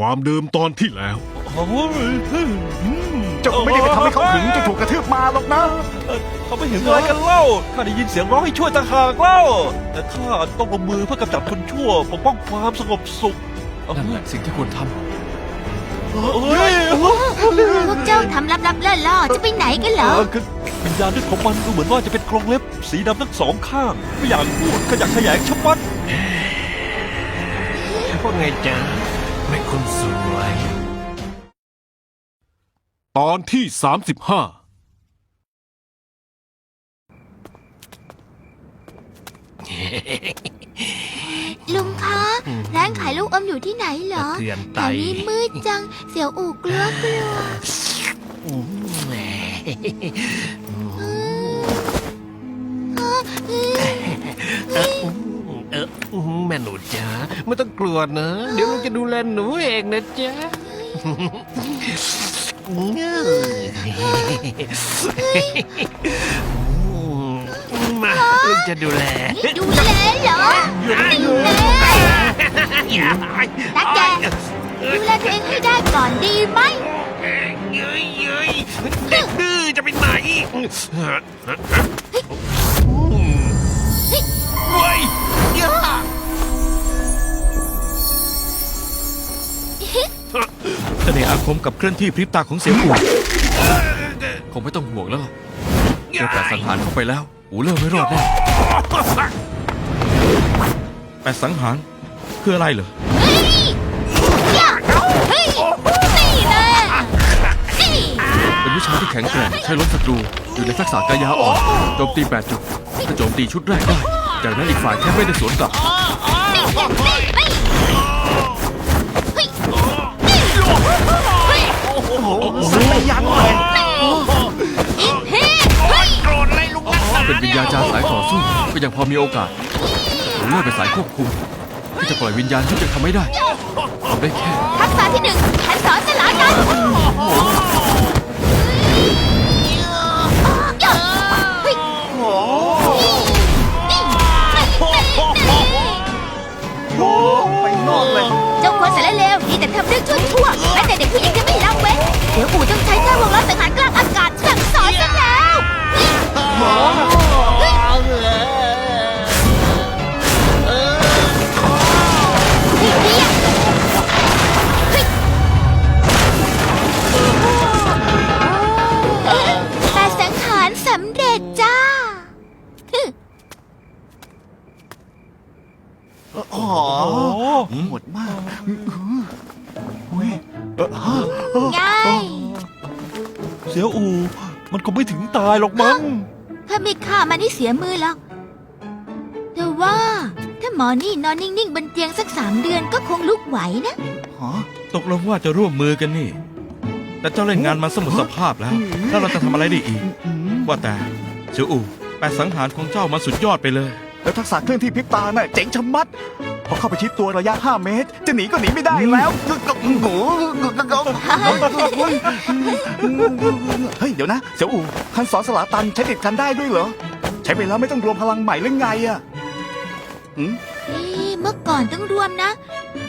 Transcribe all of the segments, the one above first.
ความเดิมตอนที่แล้วโอ้ยเจ้าไม่ได้ไปทำให้เขาหึงจนถูกกระทืบมาหรอกนะเอ่อเขาไม่เห็นอะไรกันเล่า ข้าได้ยินเสียงร้องให้ช่วยต่างหากเล่า แต่ข้าต้องลงมือเพื่อกำจัดคนชั่วปกป้องความสงบสุขนั่นแหละสิ่งที่ควรทเฮ้ยพวกเจ้าทำลับๆล่อๆจะไปไหนกันเหรเอออคือวิญญาณด้วยของมันดูเหมือนว่าจะเป็นกรงเล็บ สีดำทั้งสองข้างไม่อยากพูดขยักขยงชะมัดว่าไงจ๊ะ แม่คนสวย ตอนที่ 35 ลุงคะ ร้านขายลูกอมอยู่ที่ไหนเหรอสะเทือนแถไตวนี้มืดจัง เสียวอูกลัวกลัวแหมเออ แม่หนูจ๋าไม่ต้องกลัวนะ เดี๋ยวลุงจะดูแลหนูเองนะจ๊ะมาลุงจะดูแลดูแลเหรอ ดูแลนักแก ดูแลตัวเองให้ได้ก่อนดีไหม เย้ยเย้ยเด็กดื้อจะไปไหน เสน่ห์อาคมกับเคลื่อนที่พริบตาของเสียงอูคงไม่ต้องห่วงแล้วล่ะเจ้าแต่สังหารเข้าไปแล้วหูเลิกไม่รอดแน่แปดสังหารคืออะไรเหรอย่าเฮ้ยนี่แน่นี่เป็นวิชาที่แข็งแกร่งใช้ล้มศัตรูอยู่ในทักษะกายาอ่อนโจมตีแปดจุดถ้าโจมตีชุดแรกได้ จากนั้นอีกฝ่ายแค่ไม่ได้สวนกลับ สัไม่ยั้งเลยอีกทีเฮ้ยโกรธอะไรลุงนักหนาเป็นวิญญาณจารย์สายต่อสู้ก็ยังพอมีโอกาสหูเลิกเป็นสายควบคุมที่จะปล่อยวิญญาณที่จะทำไม่ได้ทำได้แค่ทักษะที่หนึ่งขันสอนสลากัน สียอู มันคงไม่ถึงตายหรอกมั้ง ถ้าไม่ฆ่ามันให้เสียมือหรอกแต่ว่า ถ้าหมอนี่นอนนิ่งๆบนเตียงสักสามเดือนก็คงลุกไหวนะ ฮะ ตกลงว่าจะร่วมมือกันนี่ แต่เจ้าเล่นงานมาสมุดสภาพแล้ว แล้วเราจะทำอะไรได้อีก ว่าแต่เสียวอูแปดสังหารของเจ้ามาสุดยอดไปเลย แล้วทักษะเคลื่อนที่พริบตาน่ะเจ๋งชะมัด พอเข้าไปชิดตัวระยะ 5 เมตร จะหนีก็หนีไม่ได้แล้วเฮ้ยเดี๋ยวนะ เสี่ยวอู่คันสอนสลาตันใช้ติดกันได้ด้วยเหรอ ใช้ไปแล้วไม่ต้องรวมพลังใหม่หรือไงอะหืมเอ๊ะเมื่อก่อนต้องรวมนะ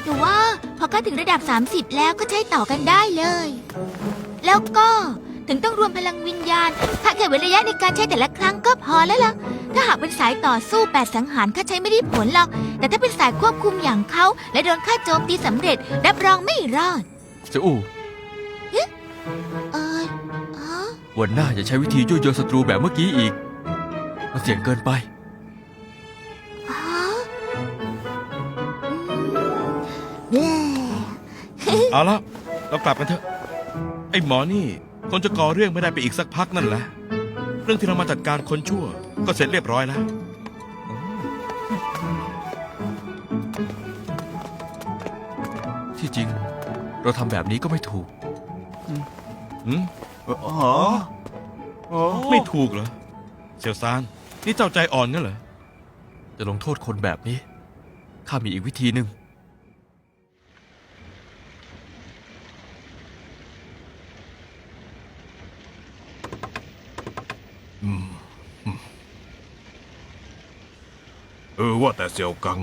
แต่ว่าพอเข้าถึงระดับ 30 แล้วก็ใช้ต่อกันได้เลย แล้วก็ ถึงต้องรวมพลังวิญญาณถ้าแค่เว้นระยะในการใช้แต่ละครั้งก็พอแล้วล่ะ ถ้าหากเป็นสายต่อสู้แปดสังหารข้าใช้ไม่ได้ผลหรอก แต่ถ้าเป็นสายควบคุมอย่างเขา และโดนข้าโจมตีสำเร็จ รับรองไม่รอด เจ้าอูเอออ๋อวันหน้าอย่าใช้วิธียั่วโยศัตรูแบบเมื่อกี้อีก มันเสี่ยงเกินไป อ๋ออืมเย้เอาละเรากลับกันเถอะ ไอ้หมอนี่ คงจะก่อเรื่องไม่ได้ไปอีกสักพักนั่นแหละ เรื่องที่เรามาจัดการคนชั่ว ก็เสร็จเรียบร้อยแล้ว ที่จริง เราทำแบบนี้ก็ไม่ถูกหืมอ๋ออ๋อไม่ถูกเหรอ เซียวซาน นี่เจ้าใจอ่อนงั้นเหรอ จะลงโทษคนแบบนี้ ข้ามีอีกวิธีหนึ่ง เออว่าแต่เสี่ยวกัง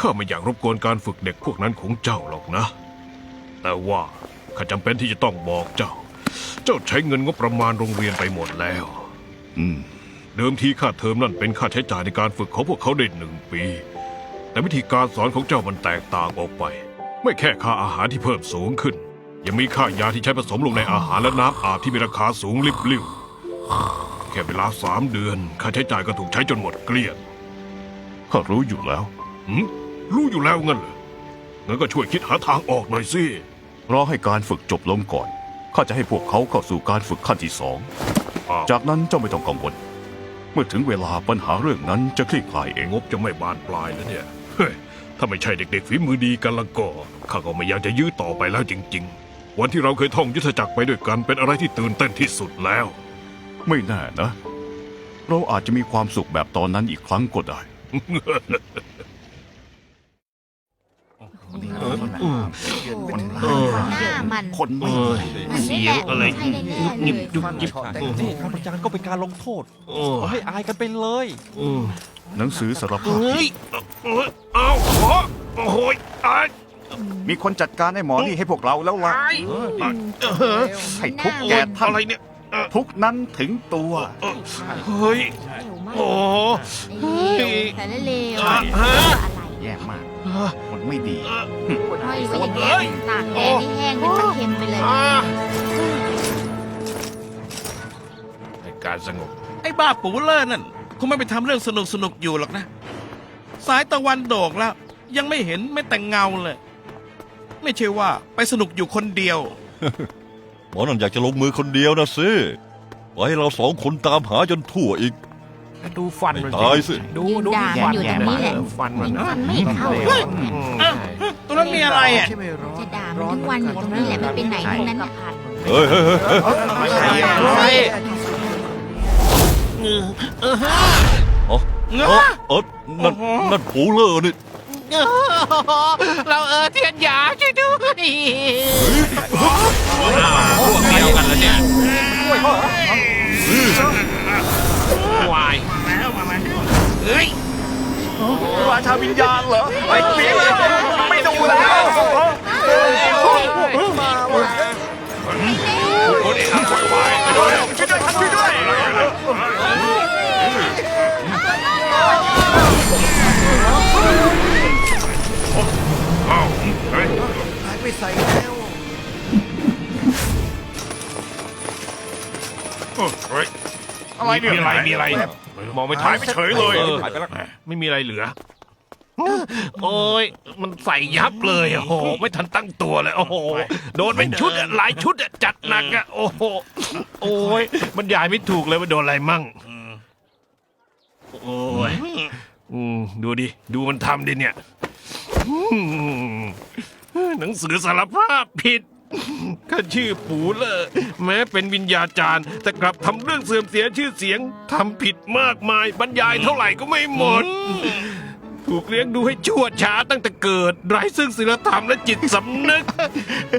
ข้าไม่อยากรบกวนการฝึกเด็กพวกนั้นของเจ้าหรอกนะ แต่ว่าข้าจำเป็นที่จะต้องบอกเจ้า เจ้าใช้เงินงบประมาณโรงเรียนไปหมดแล้ว อืม เดิมทีค่าเทอมนั่นเป็นค่าใช้จ่ายในการฝึกของพวกเขาได้หนึ่งปี แต่วิธีการสอนของเจ้ามันแตกต่างออกไป ไม่แค่ค่าอาหารที่เพิ่มสูงขึ้น ยังมีค่ายาที่ใช้ผสมลงในอาหารและน้ำอาบที่มีราคาสูงลิบลิ่ว แค่เวลาสามเดือน ค่าใช้จ่ายก็ถูกใช้จนหมดเกลี้ยงข้ารู้อยู่แล้ว หืมรู้อยู่แล้วงั้นเหรองั้นก็ช่วยคิดหาทางออกหน่อยสิ รอให้การฝึกจบลงก่อนข้าจะให้พวกเขาเข้าสู่การฝึกขั้นที่สอง อ้าว จากนั้นเจ้าไม่ต้องกังวล เมื่อถึงเวลาปัญหาเรื่องนั้นจะคลี่คลายเอง งบจะไม่บานปลายแล้วเนี่ย เฮ้ย ถ้าไม่ใช่เด็กๆฝีมือดีกันละก็ข้าก็ไม่อยากจะยื้อต่อไปแล้วจริง ๆ วันที่เราเคยท่องยุทธจักรไปด้วยกันเป็นอะไรที่ตื่นเต้นที่สุดแล้ว ไม่แน่นะ เราอาจจะมีความสุขแบบตอนนั้นอีกครั้งก็ได้ หน้ามันคนไม่มันนี่แหละใช่แน่ๆเลยหยิบยุบยิบนี่การประจานก็เป็นการลงโทษเอาให้อายกันไปเลย หนังสือสารภาพเฮ้ยเอ้ยเอาขอโอ้โหยอายมีคนจัดการไอ้หมอนี่ให้พวกเราแล้วล่ะอายเออให้ทุกแก่ท่านอะไรเนี่ย ทุกนั้นถึงตัวเออเฮ้ยโอ้เลวแต่ละเลวฮะอะไรแย่มากคนไม่ดีห้อยไว้อย่างนี้ตากแดดให้แห้งเป็นปลาเค็มไปเลย อ่าให้การสงบ ไอ้บ้าปูเลอร์นั่นคงไม่ไปทำเรื่องสนุกสนุกๆอยู่หรอกนะ สายตะวันโดกแล้ว ยังไม่เห็นไม่แต่งเงาเลย ไม่ใช่ว่าไปสนุกอยู่คนเดียว หมอนั่นอยากจะลงมือคนเดียวนะสิไว้ให้เราสองคนตามหาจนทั่วอีก ดูฟันไม่มันตายสิ ดูยืนดูด่ามันอยู่ตรงนี้แหละฟันมันมันไม่เข้าเลยตรงนั้นมีอะไรอะจะด่ามันทั้งวันอยู่ตรงนี้แหละไม่เป็นไหนทั้งนั้นน่ะเฮ้ยเฮ้ยเฮ้ยเฮ้ยอ๋อเออเออนั่นนั่นปูเลอร์นี่เราเออเทียนหยาช่วยด้วย พวกเดียวกันแล้วเนี่ยวายราชาวิญญาณเหรอไอ้ผีเลยไม่ดูแล้วคนเองปล่อยวายไปเลยช่วยด้วยช่วยด้วย อะไรเนี่ยมีอะไรมีอะไรมองไปถ่ายไปเฉยเลยเออไม่มีอะไรเหลือ โอ้ยมันใส่ยับเลยโอ้โหไม่ทันตั้งตัวเลย โอ้โหโดนเป็นชุดอะหลายชุดอะจัดหนักอะโอ้โหโอ้ยมันยายไม่ถูกเลยว่าโดนอะไรมั่งโอ้ยอืมดูดิดูมันทำดิเนี่ยอืมหนังสือสารภาพผิด ข้าชื่อปูเลอแม้เป็นวิญญาจารย์ แต่กลับทำเรื่องเสื่อมเสียชื่อเสียงทำผิดมากมาย บรรยายเท่าไหร่ก็ไม่หมด ถูกเลี้ยงดูให้ชั่วช้าตั้งแต่เกิดไร้ซึ่งศีลธรรมและจิตสำนึก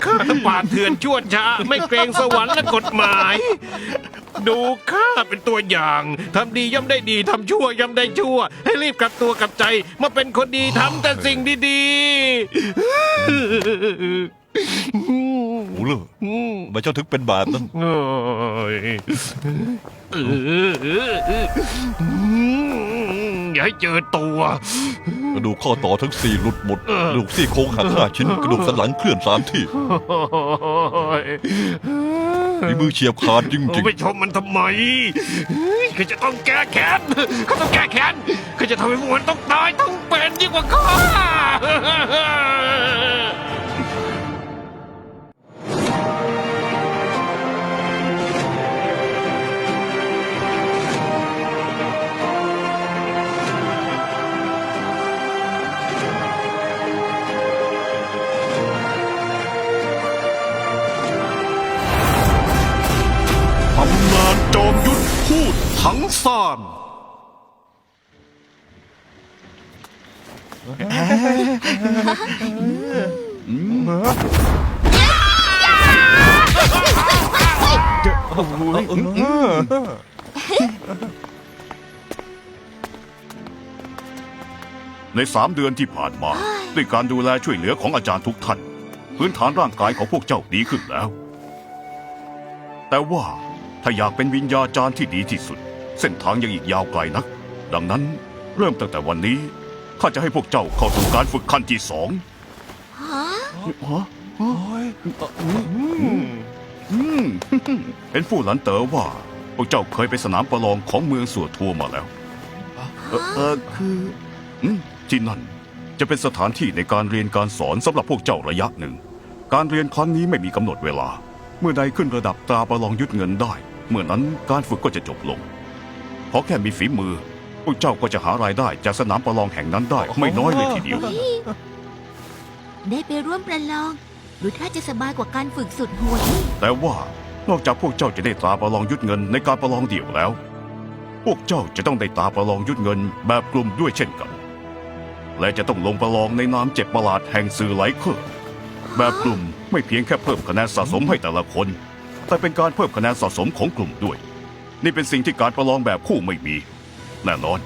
ข้าตปาดเถื่อนชั่วช้า ไม่เกรงสวรรค์และกฎหมาย ดูข้าเป็นตัวอย่างทำดีย่อมได้ดีทำชั่วย่อมได้ชั่ว ให้รีบกลับตัวกลับใจ มาเป็นคนดีทำแต่สิ่งดีๆ ปูเลยอืมทำไมเจ้าถึงเป็นแบบนั้นเอ้ยเออเออเอออืมอย่าให้เจอตัว กระดูกข้อต่อทั้งสี่หลุดหมดเออกระดูกซี่โครงหักห้าชิ้นกระดูกสันหลังเคลื่อนสามที่โอ้ยมีมือเฉียบขาดจริงโอ้ไปชมมันทำไมเฮ้ยเขาจะต้องแก้แค้นเขาต้องแก้แค้นเขาจะทำให้พวกมันต้องตายต้องเป็นยิ่งกว่าข้า พูดทั้งซานในสามเดือนที่ผ่านมา ด้วยการดูแลช่วยเหลือของอาจารย์ทุกท่าน พื้นฐานร่างกายของพวกเจ้าดีขึ้นแล้ว แต่ว่าถ้าอยากเป็นวิญญาจารย์ที่ดีที่สุด เส้นทางยังอีกยาวไกลนัก ดังนั้นเริ่มตั้งแต่วันนี้ ข้าจะให้พวกเจ้าเข้าสู่การฝึกขั้นที่สองฮะฮะอืมเห็นฟู่หลันเต๋อว่า พวกเจ้าเคยไปสนามประลองของเมืองสัวทัวมาแล้ว เออเออคืออืมที่นั่นจะเป็นสถานที่ในการเรียนการสอนสำหรับพวกเจ้าระยะหนึ่ง การเรียนครั้งนี้ไม่มีกำหนดเวลา เมื่อใดขึ้นระดับตราประลองยึดเงินได้ เมื่อนั้นการฝึกก็จะจบลงข อแค่มีฝีมือ พวกเจ้าก็จะหารายได้จากสนามประลองแห่งนั้นได้ ไม่น้อยเลยทีเดียว ได้ไปร่วมประลอง ดูท่าจะสบายกว่าการฝึกสุดโหดนี่แต่ว่านอกจากพวกเจ้าจะได้ตราประลองยึดเงินในการประลองเดี่ยวแล้ว พวกเจ้าจะต้องได้ตราประลองยึดเงินแบบกลุ่มด้วยเช่นกัน และจะต้องลงประลองในนามเจ็บประหลาดแห่งสื่อไหลเคอร์แบบกลุ่มไม่เพียงแค่เพิ่มคะแนนสะสมให้แต่ละคน แต่เป็นการเพิ่มคะแนนสะสมของกลุ่มด้วย นี่เป็นสิ่งที่การประลองแบบคู่ไม่มี แน่นอน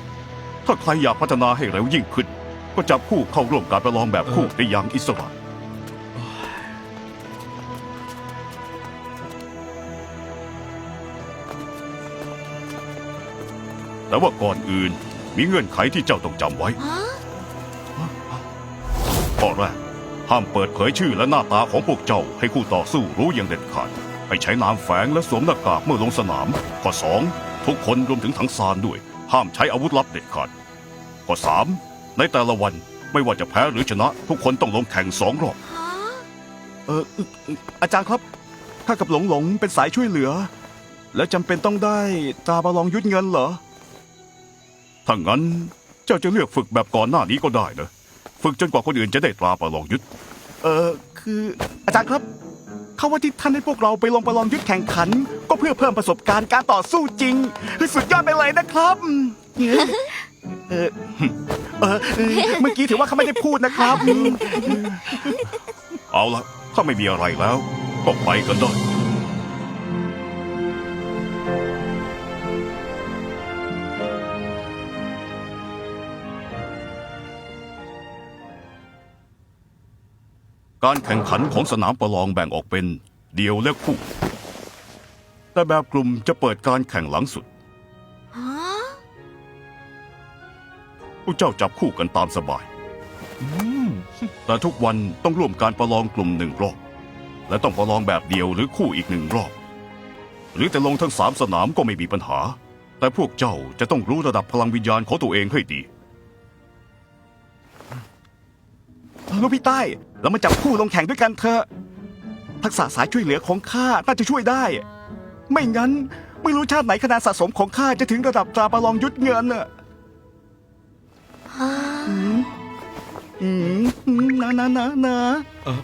ถ้าใครอยากพัฒนาให้เร็วยิ่งขึ้น ก็จับคู่เข้าร่วมการประลองแบบคู่ได้อย่างอิสระ แต่ว่าก่อนอื่นมีเงื่อนไขที่เจ้าต้องจำไว้ฮะข้อแรกห้ามเปิดเผยชื่อและหน้าตาของพวกเจ้าให้คู่ต่อสู้รู้อย่างเด็ดขาด ให้ใช้นามแฝงและสวมหน้ากากเมื่อลงสนาม ข้อสองทุกคนรวมถึงทั้งซานด้วย ห้ามใช้อาวุธลับเด็ดขาด ข้อสามในแต่ละวันไม่ว่าจะแพ้หรือชนะ ทุกคนต้องลงแข่งสองรอบฮะเออเอ่อเอ่ออาจารย์ครับข้ากับหลงหลงเป็นสายช่วยเหลือ แล้วจำเป็นต้องได้ตราประลองยึดเงินเหรอถ้างั้นเจ้าจะเลือกฝึกแบบก่อนหน้านี้ก็ได้นะ ฝึกจนกว่าคนอื่นจะได้ตราประลองยึดเออคืออาจารย์ครับ เขาว่าที่ท่านให้พวกเราไปลงประลองยึดแข่งขัน ก็เพื่อเพิ่มประสบการณ์การต่อสู้จริงสุดยอดไปเลยนะครับเออเออเออเมื่อกี้ถือว่าเขาไม่ได้พูดนะครับ เอาละถ้าไม่มีอะไรแล้ว ก็ไปกันได้ การแข่งขันของสนามประลองแบ่งออกเป็นเดี่ยวและคู่ แต่แบบกลุ่มจะเปิดการแข่งหลังสุด ฮะผู้เจ้าจับคู่กันตามสบาย แต่ทุกวันต้องร่วมการประลองกลุ่มหนึ่งรอบ และต้องประลองแบบเดียวหรือคู่อีกหนึ่งรอบ หรือจะลงทั้งสามสนามก็ไม่มีปัญหา แต่พวกเจ้าจะต้องรู้ระดับพลังวิญญาณของตัวเองให้ดี ลูกพี่ใต้เรามาจับคู่ลงแข่งด้วยกันเถอะทักษะสายช่วยเหลือของข้าน่าจะช่วยได้ ไม่งั้น ไม่รู้ชาติไหนคะแนนสะสมของข้าจะถึงระดับตราประลองยุดเงินน่ะฮะอืมอืมอืมนะนะนะนะเออ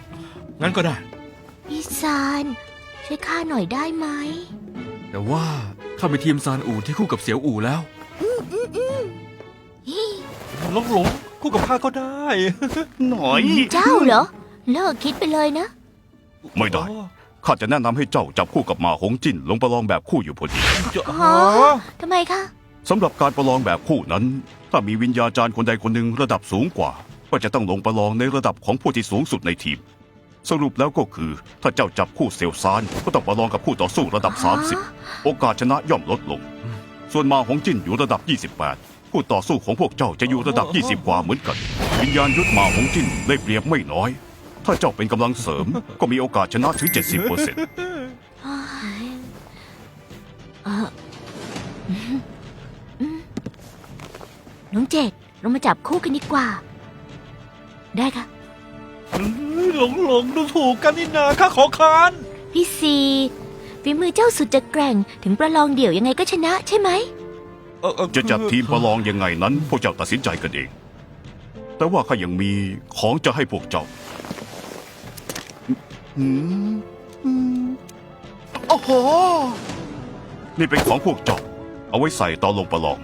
งั้นก็ได้ พี่ซานช่วยข้าหน่อยได้ไหม แต่ว่าข้ามีทีมซานอู่ที่คู่กับเสียวอู่แล้วฮิหลงหลง คู่กับข้าก็ได้ หน่อย เจ้าเหรอ เลิกคิดไปเลยนะ ไม่ได้ ข้าจะแนะนำให้เจ้าจับคู่กับหมาหงจิ้นลงประลองแบบคู่อยู่พอดีฮะทำไมคะ สำหรับการประลองแบบคู่นั้น ถ้ามีวิญญาจารย์คนใดคนหนึ่งระดับสูงกว่า ก็จะต้องลงประลองในระดับของผู้ที่สูงสุดในทีม สรุปแล้วก็คือ ถ้าเจ้าจับคู่เซลซานก็ต้องประลองกับคู่ต่อสู้ระดับ 30 โอกาสชนะย่อมลดลง ส่วนมาหงจิ้นอยู่ระดับ 28 คู่ต่อสู้ของพวกเจ้าจะอยู่ระดับ 20 กว่าเหมือนกัน วิญญาณยุทธมาหงจิ้นได้เปรียบไม่น้อย ถ้าเจ้าเป็นกำลังเสริม ก็มีโอกาสชนะถึง 70%น้องเจดเรามาจับคู่กันดีกว่า ได้ค่ะ หลงหลงดูถูกกันนี่นาข้าขอคานพี่ซีฝีมือเจ้าสุดจะแกร่งถึงประลองเดี่ยวยังไงก็ชนะใช่ไหมเอ่อเอ่อจะจัดทีมประลองยังไงนั้น พวกเจ้าตัดสินใจกันเอง แต่ว่าข้ายังมีของจะให้พวกเจ้าอืมอืมโอ้โห นี่เป็นของพวกเจ้า เอาไว้ใส่ตอนลงประลอง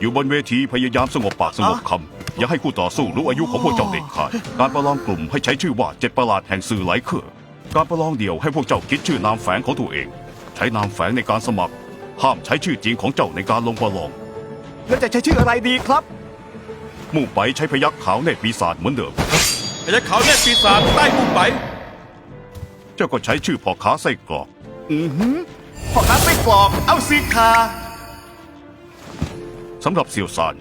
อยู่บนเวทีพยายามสงบปากสงบคำ อย่าให้คู่ต่อสู้รู้อายุของพวกเจ้าเด็ดขาด การประลองกลุ่มให้ใช้ชื่อว่าเจ็ดประหลาดแห่งสื่อไหลเครือการประลองเดี่ยวให้พวกเจ้าคิดชื่อนามแฝงของตัวเอง ใช้นามแฝงในการสมัคร ห้ามใช้ชื่อจริงของเจ้าในการลงประลอง แล้วจะใช้ชื่ออะไรดีครับมู่ไปใช้พยักขาวเนตรปีศาจเหมือนเดิม พยัคฆ์ขาวเนี่ยปีศาจใต้มุมไป เจ้าก็ใช้ชื่อพ่อค้าไส้กรอก อือหือพ่อค้าไส้กรอกเอาซีคาสำหรับเซียวซาน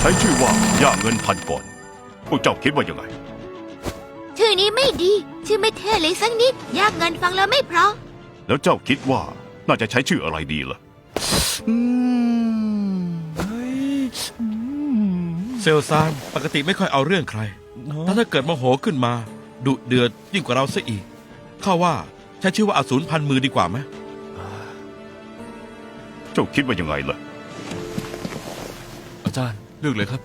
ใช้ชื่อว่าย่าเงินพันก่อน พวกเจ้าคิดว่ายังไง ชื่อนี้ไม่ดี ชื่อไม่เท่เลยสักนิด ยากเงินฟังแล้วไม่เพราะ แล้วเจ้าคิดว่า น่าจะใช้ชื่ออะไรดีล่ะอืมเฮ้ยอืมเซลซานปกติไม่ค่อยเอาเรื่องใครถ้าถ้าเกิดโมโหขึ้นมา ดุเดือดยิ่งกว่าเราซะอีก ข้าว่าใช้ชื่อว่าอสูรพันมือดีกว่าไหมเจ้าคิดว่ายังไงล่ะ อาจารย์เลือกเลยครับ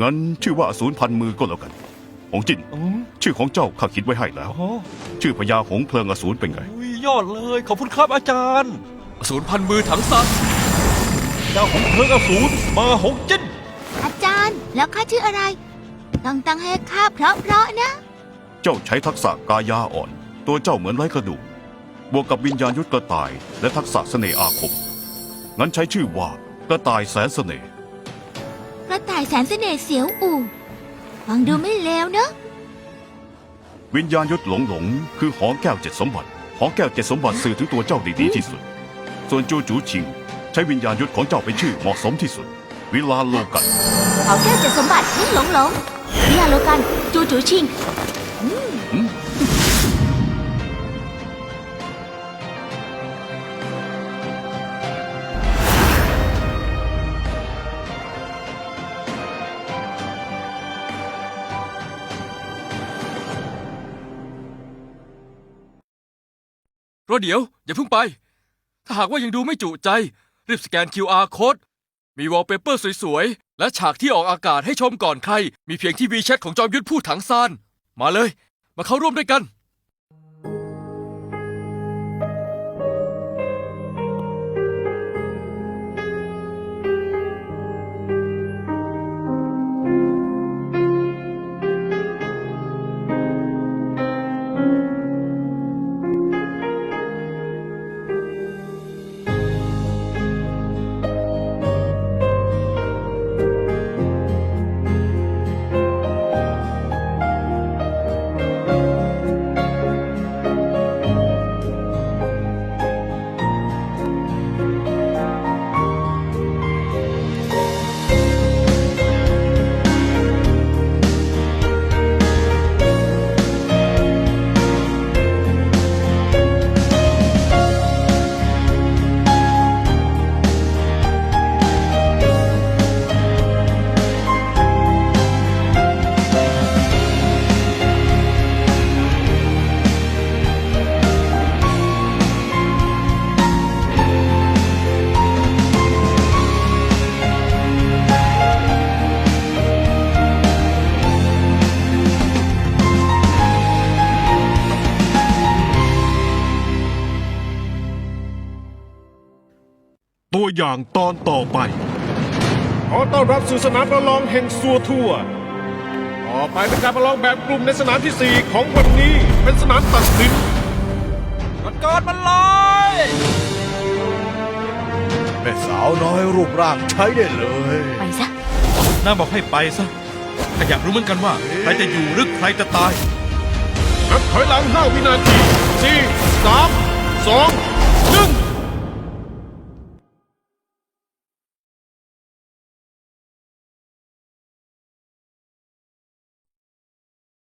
งั้นชื่อว่าอสูรพันมือก็แล้วกัน หงจิน อืมชื่อของเจ้าข้าคิดไว้ให้แล้วอ๋อชื่อพญาหงส์เพลิงอสูรเป็นไง อุ้ย ยอดเลย ขอบคุณครับอาจารย์ ศูนย์พันมือถังซันเจ้าของเพลิงอสูรมาหงจิ้นอาจารย์แล้วข้าชื่ออะไร ต้องตั้งให้ข้าเพราะๆนะ เจ้าใช้ทักษะกายาอ่อน ตัวเจ้าเหมือนไร้กระดูก บวกกับวิญญาณยุทธกระต่าย และทักษะเสน่ห์อาคม งั้นใช้ชื่อว่ากระต่ายแสนเสน่ห์ กระต่ายแสนเสน่ห์เสียวอู่ฟังดูไม่เลวเนอะ วิญญาณยุทธหลงหลง คือหอแก้วเจ็ดสมบัติ หอแก้วเจ็ดสมบัติสื่อถึงตัวเจ้าได้ดีที่สุด ส่วนจูจูชิง ใช้วิญญาณยุทธของเจ้าเป็นชื่อเหมาะสมที่สุด วิลาโลกัน เขาแก้วเจะสมบัตินิ่งหลงหลงวิลาโลกัน จูจูชิง อเดี๋ยว อย่าเพิ่งไป ถ้าหากว่ายังดูไม่จุใจ รีบสแกน QR code มีวอลเปเปอร์สวยๆ และฉากที่ออกอากาศให้ชมก่อนใคร มีเพียงที่วีแชทของจอมยุทธพูดถังซาน มาเลย มาเข้าร่วมด้วยกัน ตัวอย่างตอนต่อไป ขอต้อนรับสู่สนามประลองแห่งสัวทั่วต่อไปเป็นการประลองแบบกลุ่มในสนามที่ 4 ของวันนี้เป็นสนามตัดสินกดกอนมันเลยแม่สาวน้อยรูปร่างใช้ได้เลย ไปซะน้าบอกให้ไปซะข้าอยากรู้เหมือนกันว่าใครจะอยู่หรือใครจะตายนับถอยหลังห้าวินาทีสี่สามสอง